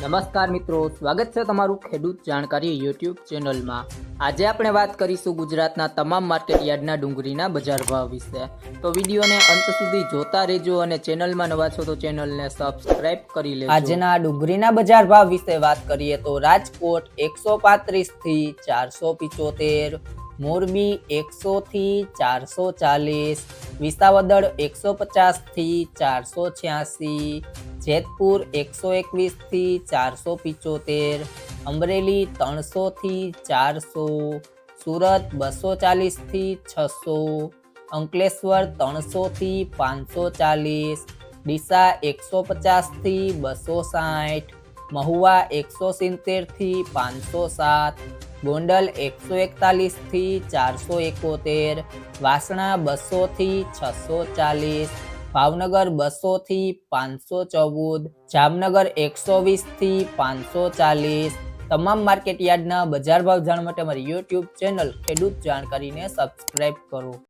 નમસ્કાર મિત્રો, સ્વાગત છે તમારું ખેડૂત જાણકારી યુટ્યુબ ચેનલમાં. આજે આપણે વાત કરીશું ગુજરાતના તમામ માર્કેટયાર્ડના ડુંગળીના બજાર ભાવ વિશે. તો વિડીયોને અંત સુધી જોતા રહેજો અને ચેનલમાં નવા છો તો ચેનલને સબસ્ક્રાઇબ કરી લેજો. આજના ડુંગળીના બજાર ભાવ વિશે વાત કરીએ તો રાજકોટ એકસો પાંત્રીસથી ચારસો પિચોતેર, મોરબી એકસો થી ચારસો ચાલીસ, વિસાવદર એકસો પચાસથી ચારસો છ્યાસી જેતપુર એકસો એકવીસથી ચારસો પિચોતેર, અમરેલી ત્રણસોથી ચારસો, સુરત બસો ચાલીસથી છસો, અંકલેશ્વર ત્રણસોથી પાંચસો ચાલીસ, ડીસા એકસો પચાસથી બસો સાઠ, મહુવા એકસો સિત્તેરથી પાંચસો સાત, ગોંડલ એકસો એકતાલીસથી ચારસો એકોતેર, વાસણા બસોથી છસો ચાલીસ ભાવનગર બસો થી પાંચસો ચૌદ, જામનગર એકસો વીસથી પાંચસો ચાલીસ. તમામ માર્કેટ યાર્ડના બજાર ભાવ જાણવા માટે અમારી યુટ્યુબ ચેનલ ખેડૂત જાણકારીને સબસ્ક્રાઇબ કરો.